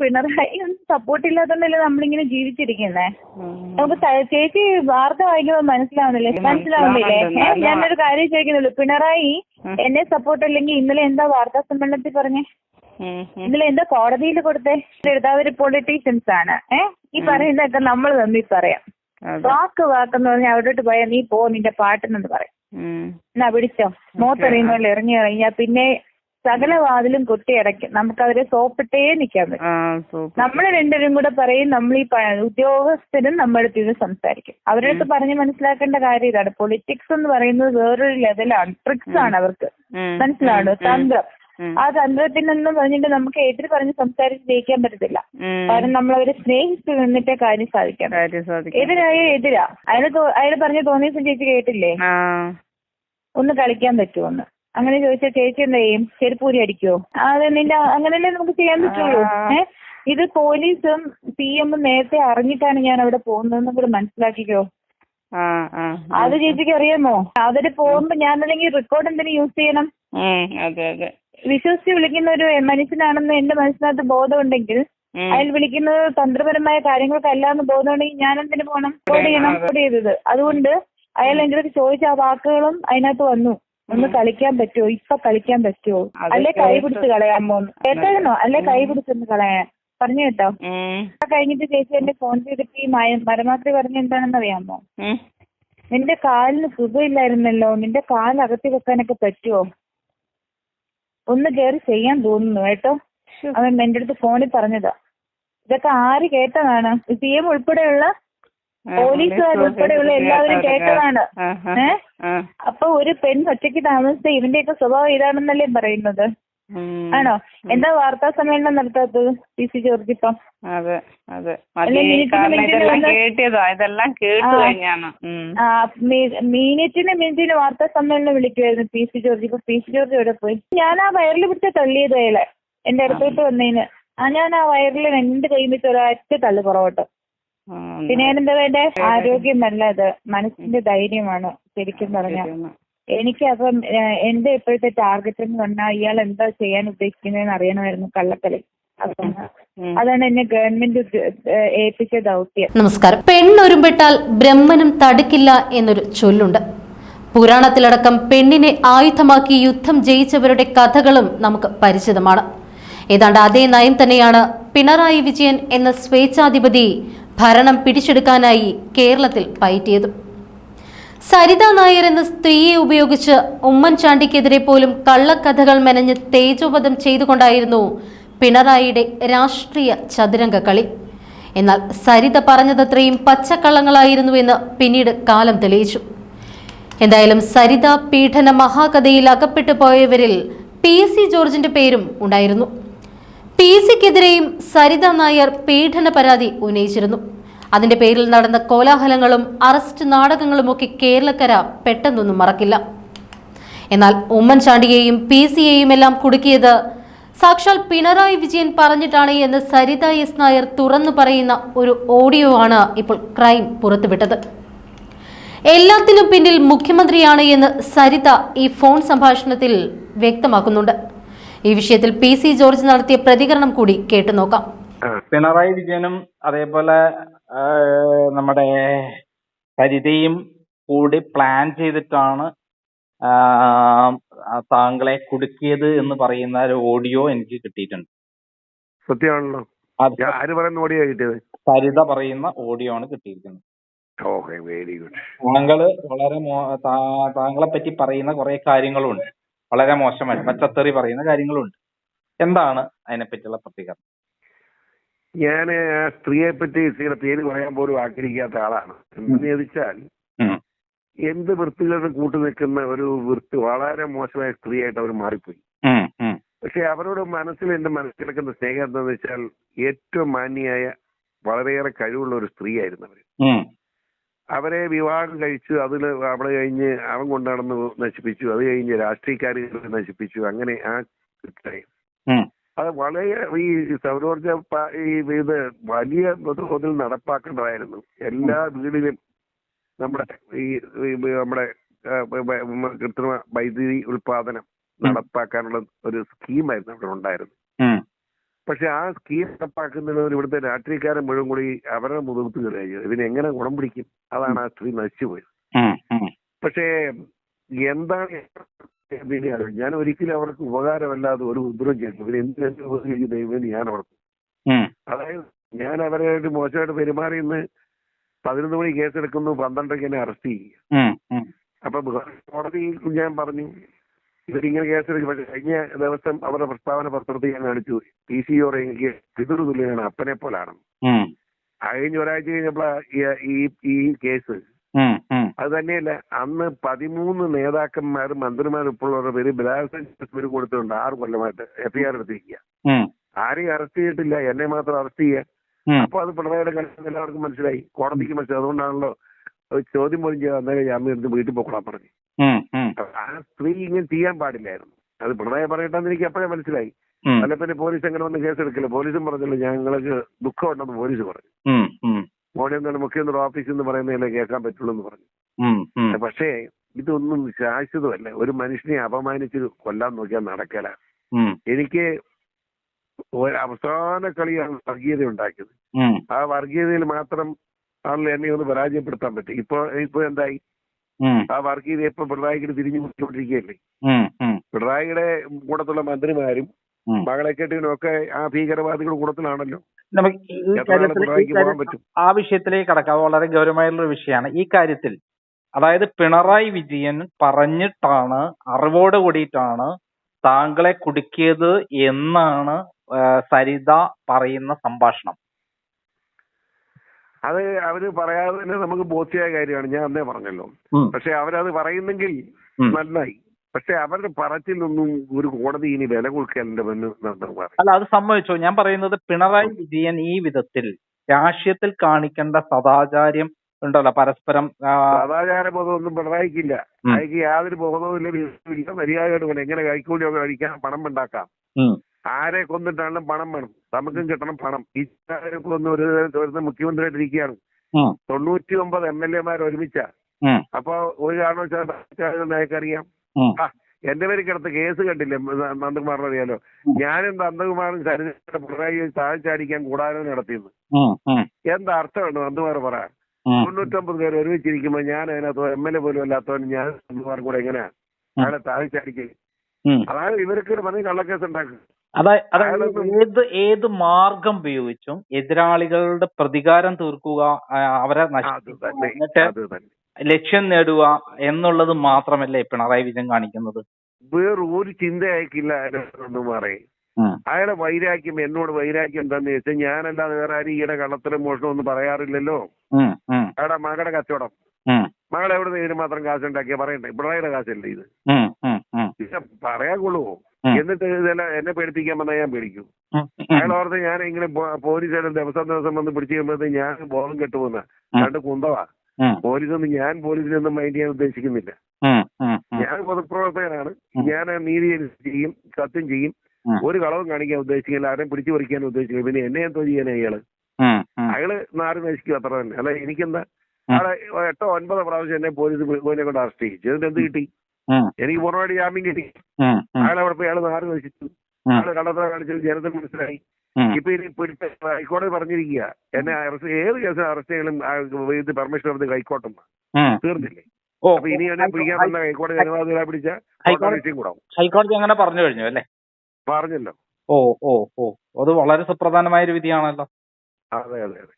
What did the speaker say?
Pinarayi support ഇല്ലാത്തോണ്ടല്ലേ നമ്മളിങ്ങനെ ജീവിച്ചിരിക്കുന്നേ? നമുക്ക് ചേച്ചി വാർത്ത വായിക്കുമ്പോൾ മനസ്സിലാവുന്നില്ലേ? മനസ്സിലാവുന്നില്ലേ? ഞാൻ ഞാനൊരു കാര്യം ചോദിക്കുന്നുള്ളൂ പിണറായി എന്നെ സപ്പോർട്ട് അല്ലെങ്കിൽ ഇന്നലെ എന്താ വാർത്താ സമ്മേളനത്തിൽ പറഞ്ഞേ? ഇന്നലെ എന്താ കോടതിയിൽ കൊടുത്തേ? അവർ പൊളിറ്റീഷ്യൻസ് ആണ്. ഏഹ് ഈ പറയുന്നതൊക്കെ നമ്മൾ തമ്മിൽ പറയാം. വാക്ക് വാക്കെന്ന് പറഞ്ഞാൽ അവിടോട്ട് പോയാൽ നീ പോ നിന്റെ പാട്ടെന്നു പറയും. എന്നാ പിടിച്ചോ മോത്തെറിയുന്ന ഇറങ്ങി ഇറങ്ങിയാ പിന്നെ സകല വാതിലും കൊട്ടിയടയ്ക്കും നമുക്ക് അവരെ സോപ്പിട്ടേ നിൽക്കാൻ പറ്റും. നമ്മൾ രണ്ടുപേരും കൂടെ പറയും നമ്മൾ ഈ ഉദ്യോഗസ്ഥരും നമ്മുടെ അടുത്ത് ഇത് സംസാരിക്കും. അവരുടെ അടുത്ത് പറഞ്ഞ് മനസ്സിലാക്കേണ്ട കാര്യം ഇതാണ്. പൊളിറ്റിക്സ് എന്ന് പറയുന്നത് വേറൊരു ലെവലാണ്. ട്രിക്സ് ആണ് അവർക്ക്. മനസ്സിലാണോ? തന്ത്രം. ആ തന്ത്രത്തിൽ നിന്നും പറഞ്ഞിട്ട് നമുക്ക് എതിര് പറഞ്ഞ് സംസാരിച്ച് ജയിക്കാൻ പറ്റത്തില്ല. കാരണം നമ്മൾ അവരെ സ്നേഹിച്ച് നിന്നിട്ടേ കാര്യം സാധിക്കാം എതിരായ എതിരാ. അയാൾ അയാൾ പറഞ്ഞ തോന്നിയ ചേച്ചി കേട്ടില്ലേ? ഒന്ന് കളിക്കാൻ പറ്റുമോന്ന് അങ്ങനെ ചോദിച്ചാൽ ചേച്ചി എന്താ ചെയ്യും? ചെരുപ്പൂരി അടിക്കുവോ? അതെ നിന്റെ അങ്ങനല്ലേ നമുക്ക് ചെയ്യാൻ പറ്റുള്ളൂ. ഏ? ഇത് പോലീസും പി എമ്മും നേരത്തെ അറിഞ്ഞിട്ടാണ് ഞാൻ അവിടെ പോകുന്നതെന്നും കൂടെ മനസ്സിലാക്കിക്കോ. അത് ചേച്ചിക്ക് അറിയാമോ? അവർ പോകുമ്പോ ഞാൻ അല്ലെങ്കിൽ റെക്കോർഡ് എന്തിനു യൂസ് ചെയ്യണം? അതെ അതെ. വിശ്വസിച്ച് വിളിക്കുന്ന ഒരു മനുഷ്യനാണെന്ന് എന്റെ മനസ്സിനകത്ത് ബോധമുണ്ടെങ്കിൽ അയാൾ വിളിക്കുന്നത് തന്ത്രപരമായ കാര്യങ്ങൾക്കല്ല എന്ന് ബോധമുണ്ടെങ്കിൽ ഞാൻ എന്തിനു പോകണം റെക്കോർഡ് ചെയ്യണം റെക്കോർഡ് ചെയ്തത്. അതുകൊണ്ട് അയാൾ എന്റെ അടുത്ത് ചോദിച്ച ആ വാക്കുകളും അതിനകത്ത് വന്നു. ഒന്ന് കളിക്കാൻ പറ്റുമോ ഇപ്പൊ കളിക്കാൻ പറ്റുമോ അല്ലെ കൈ പിടിച്ച് കളയാൻ പോകുന്നു? കേട്ടായിരുന്നോ അല്ലെ കൈ പിടിച്ചൊന്ന് കളയാൻ? പറഞ്ഞു കേട്ടോ. കഴിഞ്ഞിട്ട് ചേച്ചി എന്റെ ഫോൺ ചെയ്തിട്ട് ഈ മയ- മരമാത്രി പറഞ്ഞ എന്താണെന്ന് അറിയാമോ? നിന്റെ കാലിന് സുഖമില്ലായിരുന്നല്ലോ. നിന്റെ കാൽ അകത്തി വെക്കാനൊക്കെ പറ്റുമോ ഒന്ന് കയറി ചെയ്യാൻ തോന്നുന്നു കേട്ടോ. അവൻ എന്റെ അടുത്ത് ഫോണിൽ പറഞ്ഞതാ. ഇതൊക്കെ ആര് കേട്ടതാണ്? സി എം ഉൾപ്പെടെയുള്ള പോലീസുകാർ ഉൾപ്പെടെയുള്ള എല്ലാവരും കേട്ടതാണ്. ഏഹ് അപ്പൊ ഒരു പെൺ ഒറ്റയ്ക്ക് താമസിച്ച ഇവന്റെയൊക്കെ സ്വഭാവം ഇതാണെന്നല്ലേ പറയുന്നത്? ആണോ? എന്താ വാർത്താ സമ്മേളനം നടത്താത്തത് പി സി ജോർജ് ഇപ്പം അതെ അതെ. അല്ലെ, മിനിറ്റിന് വന്ന് വാർത്താ സമ്മേളനം വിളിക്കുമായിരുന്നു പി സി ജോർജ്. ഇപ്പൊ പി സി ജോർജ് എവിടെ പോയി? ഞാൻ ആ വയറിൽ പിടിച്ച തള്ളിയത് അയാളെ എന്റെ അടുത്തോട്ട് വന്നതിന്. ആ ഞാൻ ആ വയറിൽ രണ്ട് കൈ വെച്ച് ഒരൊറ്റ തള്ളു പുറകോട്ട്. പിന്നെ എന്താ വേണ്ടേ ആരോഗ്യമല്ല അത് മനസ്സിന്റെ ധൈര്യമാണ് ശരിക്കും പറഞ്ഞ എനിക്ക് അപ്പം എന്റെ ഇപ്പോഴത്തെ ടാർഗറ്റ് എന്ന് പറഞ്ഞാൽ ഇയാൾ എന്താ ചെയ്യാൻ ഉദ്ദേശിക്കുന്നതെന്ന് അറിയണമായിരുന്നു കള്ളക്കളി അതാണ്. എന്നെ ഗവൺമെന്റ് ഏൽപ്പിച്ച ദൗത്യം. നമസ്കാരം. പെണ്ണൊരുമ്പെട്ടാൽ ബ്രഹ്മനും തടുക്കില്ല എന്നൊരു ചൊല്ലുണ്ട്. പുരാണത്തിലടക്കം പെണ്ണിനെ ആയുധമാക്കി യുദ്ധം ജയിച്ചവരുടെ കഥകളും നമുക്ക് പരിചിതമാണ്. ഏതാണ്ട് അതേ നയം തന്നെയാണ് പിണറായി വിജയൻ എന്ന സ്വേച്ഛാധിപതി ഭരണം പിടിച്ചെടുക്കാനായി കേരളത്തിൽ പയറ്റിയതും. സരിത നായർ എന്ന സ്ത്രീയെ ഉപയോഗിച്ച് ഉമ്മൻചാണ്ടിക്കെതിരെ പോലും കള്ളക്കഥകൾ മെനഞ്ഞ് തേജോപദം ചെയ്തുകൊണ്ടായിരുന്നു പിണറായിയുടെ രാഷ്ട്രീയ ചതുരംഗ കളി. എന്നാൽ സരിത പറഞ്ഞതത്രയും പച്ചക്കള്ളങ്ങളായിരുന്നു എന്ന് പിന്നീട് കാലം തെളിയിച്ചു. എന്തായാലും സരിത പീഡന മഹാകഥയിൽ അകപ്പെട്ടു പോയവരിൽ പി സി ജോർജിന്റെ പേരും ഉണ്ടായിരുന്നു. പി സിക്കെതിരെയും സരിത നായർ പീഡന പരാതി ഉന്നയിച്ചിരുന്നു. അതിന്റെ പേരിൽ നടന്ന കോലാഹലങ്ങളും അറസ്റ്റ് നാടകങ്ങളുമൊക്കെ കേരളക്കര പെട്ടെന്നൊന്നും മറക്കില്ല. എന്നാൽ ഉമ്മൻചാണ്ടിയെയും പി സിയെയും എല്ലാം കുടുക്കിയത് സാക്ഷാൽ പിണറായി വിജയൻ പറഞ്ഞിട്ടാണ് എന്ന് സരിത എസ് നായർ തുറന്നു പറയുന്ന ഒരു ഓഡിയോ ആണ് ഇപ്പോൾ ക്രൈം പുറത്തുവിട്ടത്. എല്ലാത്തിനും പിന്നിൽ മുഖ്യമന്ത്രിയാണ് എന്ന് സരിത ഈ ഫോൺ സംഭാഷണത്തിൽ വ്യക്തമാക്കുന്നുണ്ട്. ഈ വിഷയത്തിൽ പി സി ജോർജ് നടത്തിയ പ്രതികരണം കൂടി കേട്ടു നോക്കാം. പിണറായി വിജയനും അതേപോലെ നമ്മുടെ സരിതയും കൂടി പ്ലാൻ ചെയ്തിട്ടാണ് താങ്കളെ കുടുക്കിയത് എന്ന് പറയുന്ന ഒരു ഓഡിയോ എനിക്ക് കിട്ടിയിട്ടുണ്ട്. സത്യമാണല്ലോ. ആര് പറയുന്ന ഓഡിയോ കിട്ടിയത്? സരിത പറയുന്ന ഓഡിയോ ആണ് കിട്ടിയിരിക്കുന്നത്. Okay very good. താങ്കൾ വളരെ താങ്കളെ പറ്റി പറയുന്ന കുറെ കാര്യങ്ങളുണ്ട്. വളരെ മോശമായി പച്ചത്തെറി പറയുന്ന കാര്യങ്ങളുണ്ട്. എന്താണ് അതിനെപ്പറ്റിയുള്ള പ്രതികരണം? ഞാൻ ആ സ്ത്രീയെ പറ്റി സ്ത്രീയുടെ പേര് പറയാൻ പോലും ആഗ്രഹിക്കാത്ത ആളാണ്. എന്ന് ചോദിച്ചാൽ. എന്ത് വൃത്തികളും കൂട്ടു നിൽക്കുന്ന ഒരു വൃത്തി വളരെ മോശമായ സ്ത്രീയായിട്ട് അവർ മാറിപ്പോയി. പക്ഷെ അവരോട് മനസ്സിൽ എന്റെ മനസ്സിൽ കിടക്കുന്ന സ്നേഹം എന്താണെന്ന് വെച്ചാൽ ഏറ്റവും മാന്യയായ വളരെയേറെ കഴിവുള്ള ഒരു സ്ത്രീയായിരുന്നു അവർ. അവരെ വിവാഹം കഴിച്ചു അതിൽ അവിടെ കഴിഞ്ഞ് അവൻ കൊണ്ടുനടന്ന് നശിപ്പിച്ചു അത് കഴിഞ്ഞ് രാഷ്ട്രീയക്കാർ നശിപ്പിച്ചു അങ്ങനെ ആ ഇത്രയും. അത് വളരെ ഈ സൗരോർജ ഈ ഇത് വലിയ തോതിൽ നടപ്പാക്കേണ്ടതായിരുന്നു. എല്ലാ വീടിലും നമ്മുടെ ഈ നമ്മുടെ കൃത്രിമ വൈദ്യുതി ഉൽപാദനം നടപ്പാക്കാനുള്ള ഒരു സ്കീമായിരുന്നു അവിടെ ഉണ്ടായിരുന്നത്. പക്ഷെ ആ സ്കീം നടപ്പാക്കുന്നതിന് ഇവിടുത്തെ രാഷ്ട്രീയക്കാരൻ മുഴുവൻ കൂടി അവരുടെ മുതിർത്ത് കഴിഞ്ഞു ഇതിനെങ്ങനെ ഗുണം പിടിക്കും? അതാണ് ആ സ്ത്രീ നശിച്ചുപോയത് പക്ഷേ എന്താണ് ഞാൻ ഒരിക്കലും അവർക്ക് ഉപകാരമല്ലാതെ ഒരു ഉപദ്രവം ചെയ്തു ഇവർ എന്തിനു ഉപദ്രവിച്ചു ദൈവം ഞാൻ അവർക്ക് അതായത് ഞാൻ അവരായിട്ട് മോശമായിട്ട് പെരുമാറിയെന്ന് പതിനൊന്ന് മണി കേസെടുക്കുന്നു പന്ത്രണ്ടരയ്ക്ക് എന്നെ അറസ്റ്റ് ചെയ്യുക അപ്പൊ കോടതിയിൽ ഞാൻ പറഞ്ഞു ഇവരിങ്ങനെ കേസെടുക്കും പക്ഷെ കഴിഞ്ഞ ദിവസം അവരുടെ പ്രസ്താവന പത്രത്തിൽ ഞാൻ കാണിച്ചു. പി സി ഒ എനിക്ക് പിതൃ തുല്യനാണ്. അപ്പനെ പോലാണ്. കഴിഞ്ഞ ഒരാഴ്ച കഴിഞ്ഞപ്പോഴാ ഈ- ഈ കേസ്. അത് തന്നെയല്ല അന്ന് പതിമൂന്ന് നേതാക്കന്മാരും മന്ത്രിമാരും ഉൾപ്പെടെയുള്ള പേര് ബലാത്സംഗ കേസ് കൊടുത്തിട്ടുണ്ട്. ആറ് കൊല്ലമായിട്ട് എഫ്ഐആർ എടുത്തിരിക്കുക. ആരെയും അറസ്റ്റ് ചെയ്തിട്ടില്ല. എന്നെ മാത്രം അറസ്റ്റ് ചെയ്യുക. അപ്പൊ അത് പിണറായിയുടെ കാര്യം എല്ലാവർക്കും മനസ്സിലായി. കോടതിക്ക് മനസ്സിലായി. അതുകൊണ്ടാണല്ലോ ചോദ്യം പോലും ചെയ്യാൻ അന്നേരം ജാമ്യം എടുത്ത് വീട്ടിൽ പോക്കണം പറഞ്ഞു. ആ സ്ത്രീ ഇങ്ങനെ ചെയ്യാൻ പാടില്ലായിരുന്നു. അത് പിണറായി പറയട്ടെന്ന് എനിക്ക് അപ്പോഴേ മനസ്സിലായി. അല്ല പിന്നെ പോലീസ് എങ്ങനെ വന്ന് കേസെടുക്കില്ല പോലീസും പറഞ്ഞില്ല ഞങ്ങൾക്ക് ദുഃഖമുണ്ടെന്ന് പോലീസ് പറഞ്ഞു. ഉം, ഉം, മോഡി എന്താണ് മുഖ്യമന്ത്രി ഓഫീസിൽ നിന്ന് പറയുന്നതല്ലേ കേൾക്കാൻ പറ്റുള്ളൂ എന്ന് പറഞ്ഞു. പക്ഷേ ഇതൊന്നും ശാശ്വതമല്ല. ഒരു മനുഷ്യനെ അപമാനിച്ച് കൊല്ലാൻ നോക്കിയാൽ നടക്കല. എനിക്ക് അവസാന കളിയാണ് വർഗീയത ഉണ്ടാക്കിയത്. ആ വർഗീയതയിൽ മാത്രം ആണല്ലോ എന്നെ ഒന്ന് പരാജയപ്പെടുത്താൻ പറ്റും. ഇപ്പൊ ഇപ്പൊ എന്തായി? ആ വർഗീയത ഇപ്പൊ പിണറായിക്ക് തിരിഞ്ഞു ഉം, പിണറായിയുടെ കൂടത്തുള്ള മന്ത്രിമാരും. മകളെ കെട്ടിനും ഒക്കെ ആ ഭീകരവാദികളുടെ കൂട്ടത്തിലാണല്ലോ. നമുക്ക് ആ വിഷയത്തിലേക്ക് കടക്കാം. വളരെ ഗൗരവമായിട്ടുള്ള ഒരു വിഷയമാണ്. ഈ കാര്യത്തിൽ അതായത് പിണറായി വിജയൻ പറഞ്ഞിട്ടാണ് അറിവോട് കൂടിയിട്ടാണ് താങ്കളെ കുടുക്കിയത് എന്നാണ് സരിത പറയുന്ന സംഭാഷണം. അത് അവർ പറയാതെ തന്നെ നമുക്ക് ബോധ്യമായ കാര്യമാണ്. ഞാൻ അന്നേ പറഞ്ഞല്ലോ. പക്ഷെ അവരത് പറയുന്നെങ്കിൽ നന്നായി. പക്ഷെ അവരുടെ പറച്ചിലൊന്നും ഒരു കോടതി ഇനി വില കൊടുക്കലിന്റെ അല്ല അത് സമ്മതിച്ചു? ഞാൻ പറയുന്നത് പിണറായി വിജയൻ ഈ വിധത്തിൽ രാഷ്ട്രീയത്തിൽ കാണിക്കേണ്ട സദാചാര്യം ഉണ്ടല്ലോ പരസ്പരം സദാചാര ബോധമൊന്നും പിണറായിക്കില്ല. അയക്ക് യാതൊരു ബോധവും ഇല്ല മര്യാദ എങ്ങനെ കൈക്കൂലിയൊക്കെ കഴിക്കാൻ പണം ഉണ്ടാക്കാം? ആരെ കൊന്നിട്ടാണെങ്കിലും പണം വേണം? നമുക്കും കിട്ടണം പണം. ഈ കൊന്ന് ഒരു ദിവസം മുഖ്യമന്ത്രിയായിട്ട് ഇരിക്കുകയാണ്. തൊണ്ണൂറ്റി ഒമ്പത് എം എൽ എമാർ ഒരുമിച്ച. അപ്പൊ ഒരു ഉം. ആ. എന്റെ പേര് കിടത്ത് കേസ് കണ്ടില്ലേ? നന്ദകുമാറിന് അറിയാലോ? ഞാനും നന്ദകുമാറും ശരീരത്തിന്റെ പിണറായി താഴ്ചാടിക്കാൻ കൂടാതെ ഉം, എന്താ അർത്ഥമുണ്ട് നന്ദകുമാർ പറ? ഉം, തൊണ്ണൂറ്റൊമ്പത് പേര് ഒരുമിച്ചിരിക്കുമ്പോ ഞാൻ അതിനകത്ത് എം എൽ എ പോലും അല്ലാത്തവൻ ഞാൻ നന്ദകുമാർ കൂടെ എങ്ങനെയാ? അയാളെ താഴ്ചാടിക്കുക. അതായത് ഇവർക്ക് പറഞ്ഞ് കള്ളക്കേസ് ഉണ്ടാക്കും അതായത് ഏത് ഏത് മാർഗം ഉപയോഗിച്ചും എതിരാളികളുടെ പ്രതികാരം തീർക്കുക അവരെ നശിപ്പിക്കുക എന്നിട്ട് ലക്ഷ്യം നേടുക എന്നുള്ളത് മാത്രമല്ലേ പിണറായി വിജയൻ കാണിക്കുന്നത്. വേറെ ഒരു ചിന്ത അയക്കില്ല നന്ദകുമാറെ ഉം, അയാളെ വൈരാഗ്യം എന്നോട് വൈരാഗ്യം എന്താന്ന് വെച്ചാൽ ഞാനല്ലാതെ വേറെ ആരും ഈയിടെ കള്ളത്തരം മോഷണം ഒന്നും പറയാറില്ലല്ലോ. അയാളുടെ മകളുടെ കച്ചവടം. മകളെവിടെ മകൾ എവിടെ നിന്ന് ഇതിന് മാത്രം കാശുണ്ടാക്കിയ പറയണ്ടേ? പിണറായിയുടെ കാശല്ലേ ഇത്? ഉം, പറയാൻ കൊള്ളുവോ? എന്നിട്ട് ഇതെല്ലാം എന്നെ പേടിപ്പിക്കാൻ വന്നാൽ ഞാൻ പേടിക്കും. അയാൾ ഓർത്ത് ഞാൻ ഇങ്ങനെ പോലീസുകാരൻ ദിവസം ദിവസം വന്ന് പിടിച്ചു കഴിയുമ്പോഴത്തേക്ക് ഞാൻ ബോധം കെട്ടുപോന്ന രണ്ട് കുന്തവാ. പോലീസൊന്നും ഞാൻ പോലീസിനൊന്നും മൈൻഡ് ചെയ്യാൻ ഉദ്ദേശിക്കുന്നില്ല. ഞാൻ പൊതുപ്രവർത്തകനാണ്. ഞാൻ നീതി ചെയ്യും സത്യം ചെയ്യും. ഒരു കളവും കാണിക്കാൻ ഉദ്ദേശിക്കില്ല ആരെയും പിടിച്ചു പറിക്കാൻ ഉദ്ദേശിക്കില്ല പിന്നെ എന്നെ എന്തോ ചെയ്യാനാ ഇയാൾ? ഉം, അയാൾ നാട് നശിക്കും അത്ര തന്നെ. അല്ല എനിക്കെന്താ? അവിടെ എട്ടോ ഒൻപതോ പ്രാവശ്യം എന്നെ പോലീസ് കൊണ്ട് അറസ്റ്റ് ചെയ്യിച്ചു. എന്നിട്ട് എന്ത് കിട്ടി? എനിക്ക് പൂർണമായിട്ട് ജാമ്യം കിട്ടി. അയാൾ അവിടെ പോയി അയാൾ നാട് നശിച്ചു അയാൾ കള്ളത്തറ കാണിച്ചത് ജനത്തിന് മനസ്സിലായി. ഇപ്പൊ ഇനി പിടിച്ച ഹൈക്കോടതി പറഞ്ഞിരിക്കുക എന്നെ അറസ്റ്റ് ഏത് കേസ് അറസ്റ്റ് ചെയ്യണം ആ, ഇത് പെർമിഷൻ എടുത്ത് ഹൈക്കോടതി. തീർന്നില്ലേ? ഓ, അപ്പൊ ഇനി എന്നെ പിടിക്കാൻ വന്ന ഹൈക്കോടതി അനുവാദികളെ പിടിച്ച ഹൈക്കോടതി അങ്ങനെ പറഞ്ഞു കഴിഞ്ഞു അല്ലേ? പറഞ്ഞല്ലോ. ഓ ഓ ഓ. അത് വളരെ സുപ്രധാനമായ ഒരു വിധിയാണല്ലോ. അതെ അതെ അതെ.